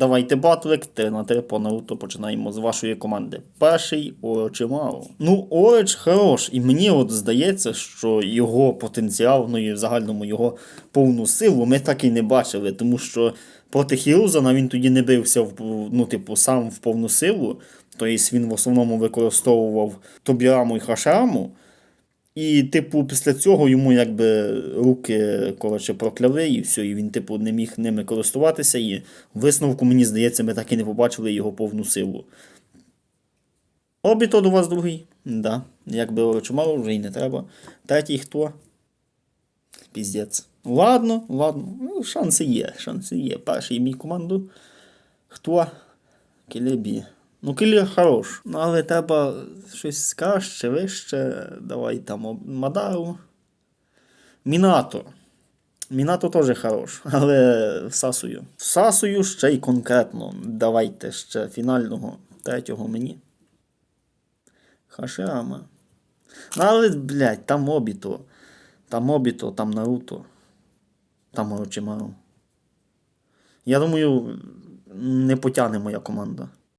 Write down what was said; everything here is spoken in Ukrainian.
Давайте батлик 3 на 3 по Наруто починаємо з вашої команди. Перший Орочимао. Ну, Ореч хорош, і мені от здається, що його потенціал, ну і в загальному його повну силу ми так і не бачили, тому що проти Хірузана він тоді не бився в, ну, типу, сам в повну силу. Тобто він в основному використовував Тобіраму і Хашраму. І, типу, після цього йому якби руки коротше, прокляли, і все, і він, типу, не міг ними користуватися. І висновку, мені здається, ми так і не побачили його повну силу. Обіто до вас другий. Да. Якби Орочимару вже й не треба. Третій хто? Піздець. Ладно, ладно. Ну, шанси є, шанси є. Перший мій команду. Хто? Келебі. Ну, кілер хорош. Ну, але треба щось краще, вище. Давай там Мадару. Мінато. Мінато теж хорош, але всасую. Всасую ще й конкретно. Давайте ще фінального третього мені. Хаширама. Ну, але, блядь, там Обіто. Там Обіто, там Наруто. Там Орочимару. Я думаю, не потягне моя команда.